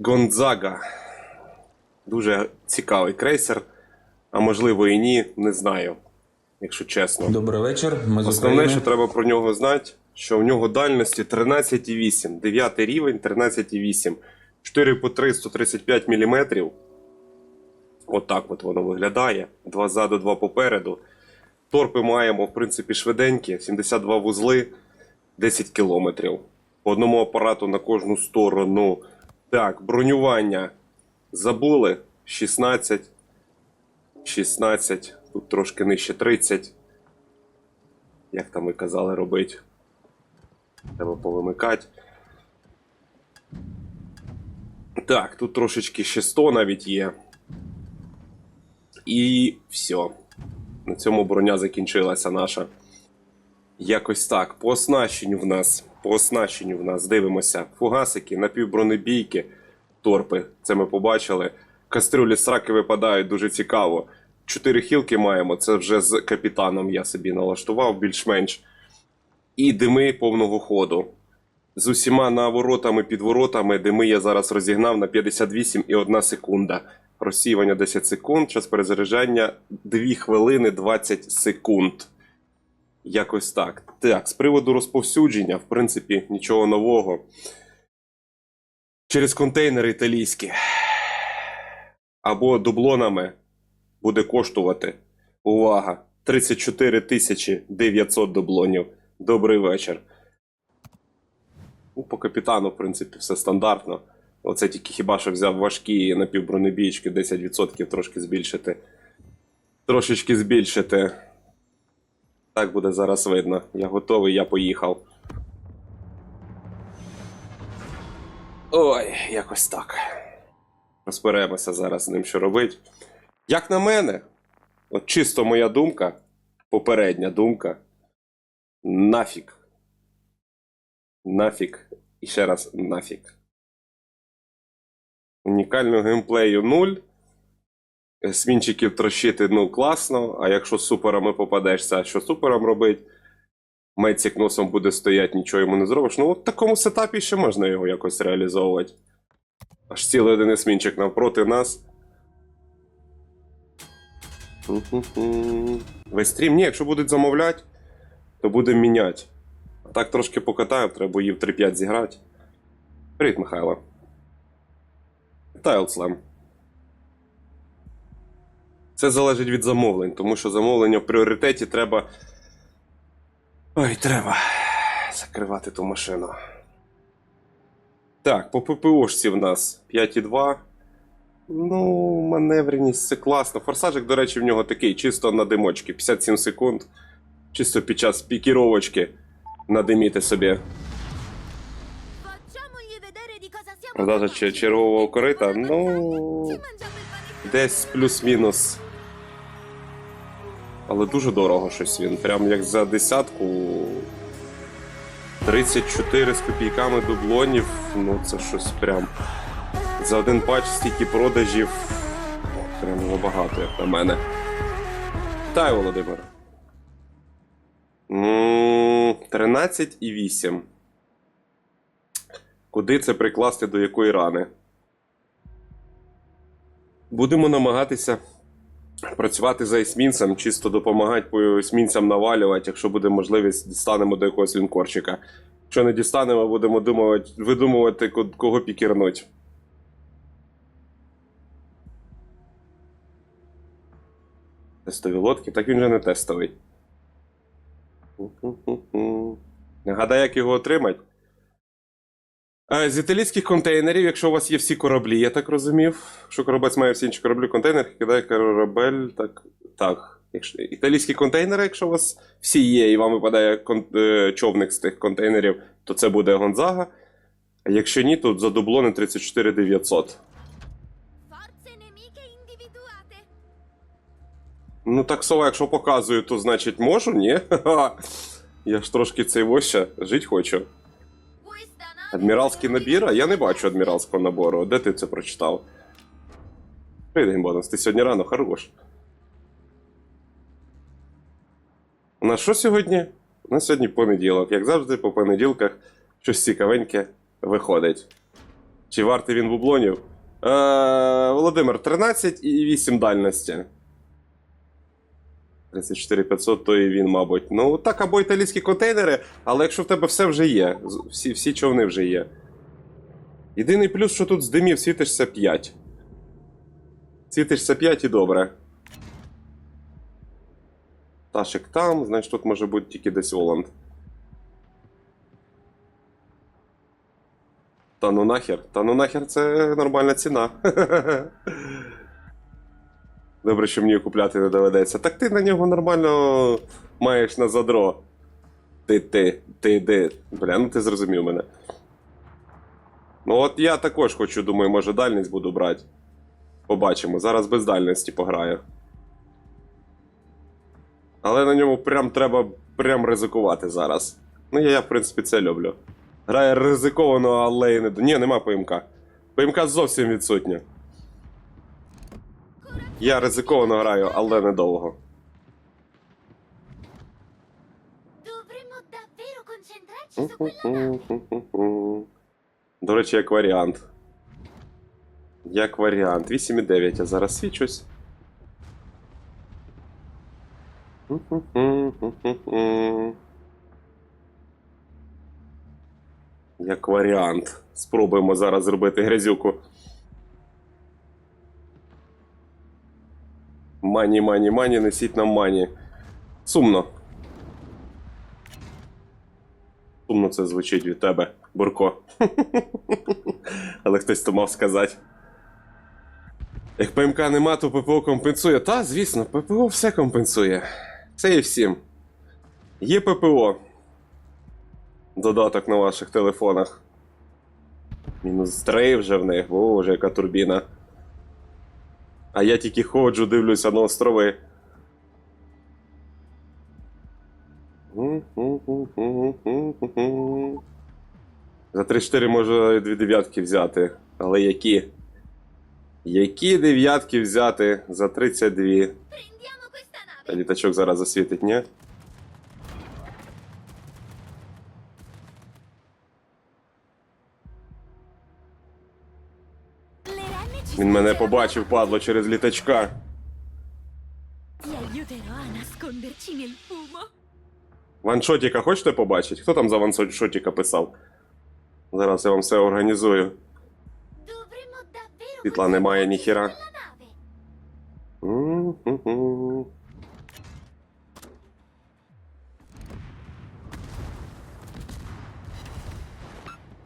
Гонзага. Дуже цікавий крейсер, а можливо і ні, не знаю, якщо чесно. Добрий вечір. Ми з Основне, що треба про нього знати, що в нього дальності 13,8, 9 рівень 13,8, 4 по 3, 135 мм. Отак от воно виглядає. Два ззаду, два попереду. Торпи маємо, в принципі, швиденькі, 72 вузли, 10 км. По одному апарату на кожну сторону. Так, бронювання забули 16. 16, тут трошки нижче 30 як там ви казали робити. Треба повимикати. Так, тут трошечки ще 100 навіть є. І все. На цьому броня закінчилася наша. Якось так. По оснащенню в нас. По оснащенню в нас дивимося. Фугасики, напівбронебійки, торпи. Це ми побачили. Кастрюлі сраки випадають дуже цікаво. Чотири хілки маємо. Це вже з капітаном я собі налаштував більш-менш. І дими повного ходу. З усіма наворотами, підворотами дими я зараз розігнав на 58 і 1 секунда. Розсіювання 10 секунд, час перезаряджання 2 хвилини 20 секунд. Якось так. Так, з приводу розповсюдження, в принципі, нічого нового. Через контейнери італійські або дублонами буде коштувати. Увага! 34 тисячі 900 дублонів. Добрий вечір. Ну, по капітану, в принципі, все стандартно. Оце тільки хіба що взяв важкі напівбронебійки 10% трошки збільшити. Трошечки збільшити. Так буде зараз видно. Я готовий, я поїхав. Ой, якось так. Розберемося зараз з ним, що робить. Як на мене, от чисто моя думка, попередня думка. Нафіг. Нафіг. І ще раз нафіг. Унікального геймплею 0. Смінчиків трощити, ну, класно. А якщо з суперами попадешся, що супером робить? Мецік носом буде стояти, нічого йому не зробиш. Ну, в такому сетапі ще можна його якось реалізовувати. Аж цілий один есмінчик навпроти нас. Весь стрім, ні, якщо будуть замовляти, то будемо міняти. А так трошки покатаю, треба боїв 3-5 зіграти. Привіт, Михайло. Вітаю, Слем. Це залежить від замовлень, тому що замовлення в пріоритеті треба. Ой, треба закривати ту машину. Так, по ППОшці в нас 5,2. Ну, маневреність це класно. Форсажик, до речі, в нього такий, чисто на димочки, 57 секунд. Чисто під час пікіровочки надиміти собі. Продажа чергового корита, ну. Десь плюс-мінус. Але дуже дорого щось він. Прям як за десятку. 34 з копійками дублонів. Ну це щось прям. За один патч стільки продажів. Прям забагато, як на мене. Вітаю, Володимир. 13,8. Куди це прикласти до якої рани? Будемо намагатися працювати за есмінцем, чисто допомагати по есмінцям навалювати. Якщо буде можливість, дістанемо до якогось лінкорчика. Якщо не дістанемо, будемо думати, видумувати, кого пікірнуть. Тестові лодки, так він же не тестовий. Ху-ху-ху-ху. Як його отримати. Е, З італійських контейнерів, якщо у вас є всі кораблі, я так розумів. Якщо коробець має всі інші кораблі контейнер, кидає корабель, так. Так. Якщо, італійські контейнери, якщо у вас всі є, і вам випадає кон, е, човник з тих контейнерів, то це буде Гонзага. А якщо ні, то за дублони 34 900. Forze nemiche individuate. Ну, так сова, якщо показую, то значить можу, ні? Я ж трошки цей воща жить хочу. Адміралський набір? А я не бачу адміралського набору. Де ти це прочитав? Привіт, Гімбонус, ти сьогодні рано хорош. У нас що сьогодні? У нас сьогодні понеділок. Як завжди, по понеділках щось цікавеньке виходить. Чи вартий він бублонів? Е, Володимир, 13 і 8 дальності. 34500, то і він, мабуть. Ну, так, або італійські контейнери, але якщо в тебе все вже є, всі, всі човни вже є. Єдиний плюс, що тут з димів світишся 5. Світишся 5 і добре. Ташик там, значить тут може бути тільки десь Оланд. Та ну нахер, та ну нахер це нормальна ціна. Добре, що мені купляти не доведеться. Так ти на нього нормально маєш на задро. Ти, ти, ти йди. Бля, ну ти зрозумів мене. Ну от я також хочу, думаю, може дальність буду брати. Побачимо. Зараз без дальності пограю. Але на ньому прям треба прям ризикувати зараз. Ну, я, я в принципі, це люблю. Грає ризиковано, але і не. Ні, нема ПМК. ПМК зовсім відсутня. Я ризиковано граю, але недовго. До речі, як варіант. Як варіант. 8,9 я зараз свічусь. Як варіант. Спробуємо зараз зробити грязюку. Мані, мані, мані, несіть нам мані. Сумно. Сумно це звучить від тебе, Бурко. Але хтось то мав сказати. Як ПМК нема, то ППО компенсує. Та, звісно, ППО все компенсує. Це і всім. Є ППО. Додаток на ваших телефонах. Мінус 3 вже в них, боже, яка турбіна. А я тільки ходжу, дивлюся на острови. За 3-4 можу дві дев'ятки взяти. Але які? Які дев'ятки взяти за 32? Prendiamo Та літачок зараз засвітить, ні? Він мене побачив, падло, через літачка. Ваншотіка хочете побачити? Хто там за ваншотіка писав? Зараз я вам все організую. Світла немає ніхіра.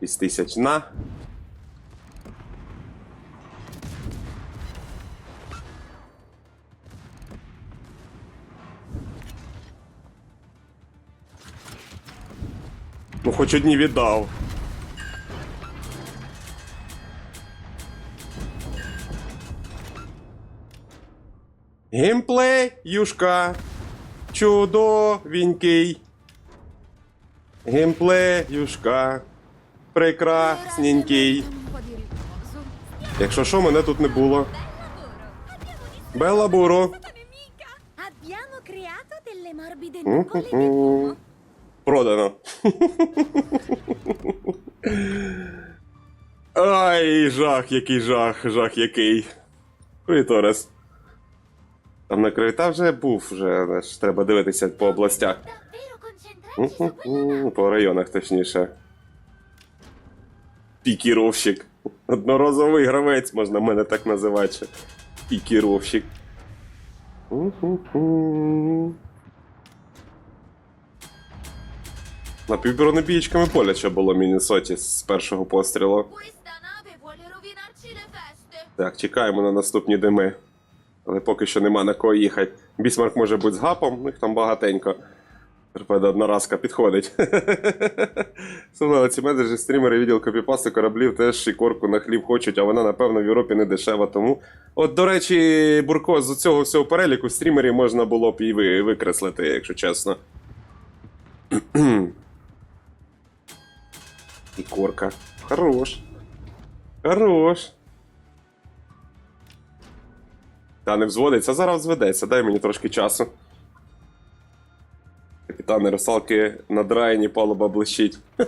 Із тисяч на. Хоч одні віддав. Геймплей, юшка. Чудовенький. Геймплей, юшка. Прекрасненький. Якщо що, мене тут не було. Белла Буро. Abbiamo creato delle morbide nuvole. Продано. Ай, жах, який жах, жах який. Привіт, Орес. Там на крита вже був, вже знаєш, треба дивитися по областях. По районах, точніше. Пікіровщик. Одноразовий гравець, можна мене так називати. Пікіровщик. Мгм. Напівбронебієчками поля ще було в Міннесоті з першого пострілу. Так, чекаємо на наступні дими. Але поки що нема на кого їхати. Бісмарк може бути з гапом, їх там багатенько. Торпеда одноразка підходить. Сумно, ці менеджери, стрімери, відділ копіпасти кораблів теж шикорку на хліб хочуть, а вона, напевно, в Європі не дешева. Тому. От, до речі, Бурко, з цього всього переліку стрімерів можна було б і ви, викреслити, якщо чесно. І корка. Хорош. Хорош. Та не взводиться, зараз взведеться, дай мені трошки часу. Капітани русалки на драйні палуба блищить.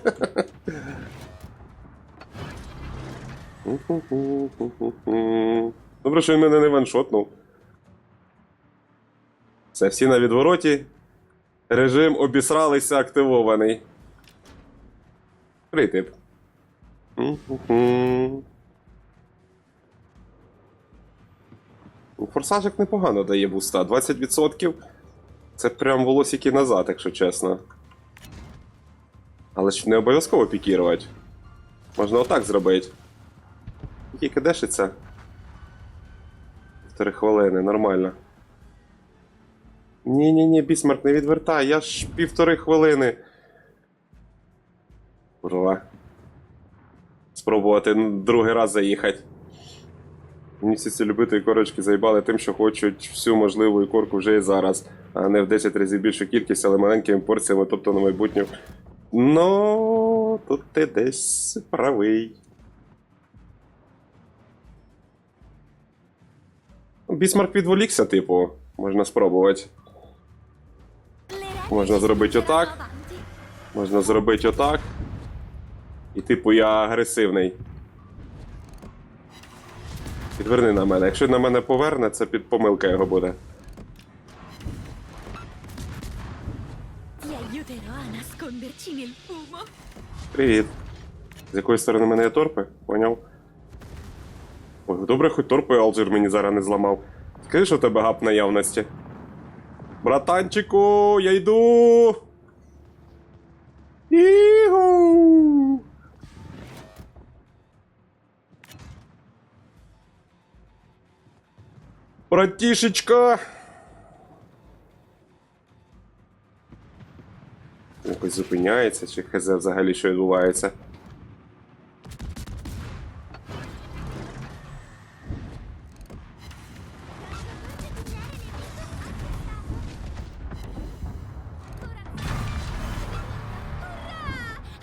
Добре, що він мене не ваншотнув. Все, всі на відвороті. Режим обісралися активований. Притип. Ну, Форсажик непогано дає буста. 20%. Це прям волосики назад, якщо чесно. Але ж не обов'язково пікірувати. Можна отак зробити. Тільки дешиться. Півтори хвилини, нормально. Ні-ні-ні, бісмарк, не відвертай, я ж півтори хвилини. Курва. Спробувати другий раз заїхати. Мені всі ці любителі корочки заїбали тим, що хочуть всю можливу ікорку вже і зараз, а не в 10 разів більшу кількість, але маленькими порціями, тобто на майбутнє. Ну, тут ти десь правий. Бісмарк відволікся, типу, можна спробувати. Можна зробити отак. Можна зробити отак. І типу я агресивний. Підверни на мене. Якщо на мене поверне, це під помилка його буде. Привіт. З якої сторони мене є торпи? Поняв? Ой, добре, хоч торпи Алджир мені зараз не зламав. Скажи, що в тебе гап наявності. Братанчику, я йду. Ігу. Братішечка. Якось зупиняється, чи хз взагалі що відбувається.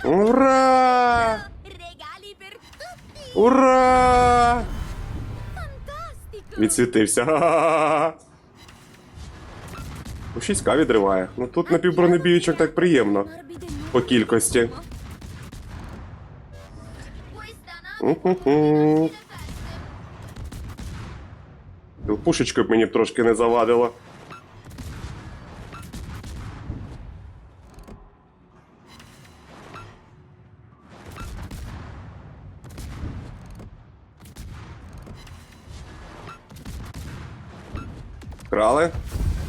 Ура! Regali per tutti. Ура! Відсвітився. У 6К відриває. Ну тут на півбронебійчок так приємно. По кількості. Пушечкою б мені трошки не завадило.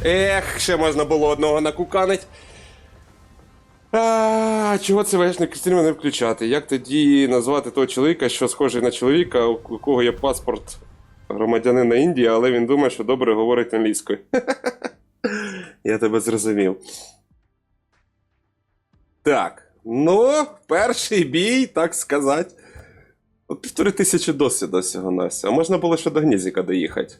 Ех, ще можна було одного накуканить. А, чого це вешник стріми не включати? Як тоді назвати того чоловіка, що схожий на чоловіка, у кого є паспорт громадянина Індії, але він думає, що добре говорить англійською. Я тебе зрозумів. Так. Ну, перший бій, так сказати. Півтори тисячі досвіду всього Настя. А можна було ще до Гнізіка доїхати.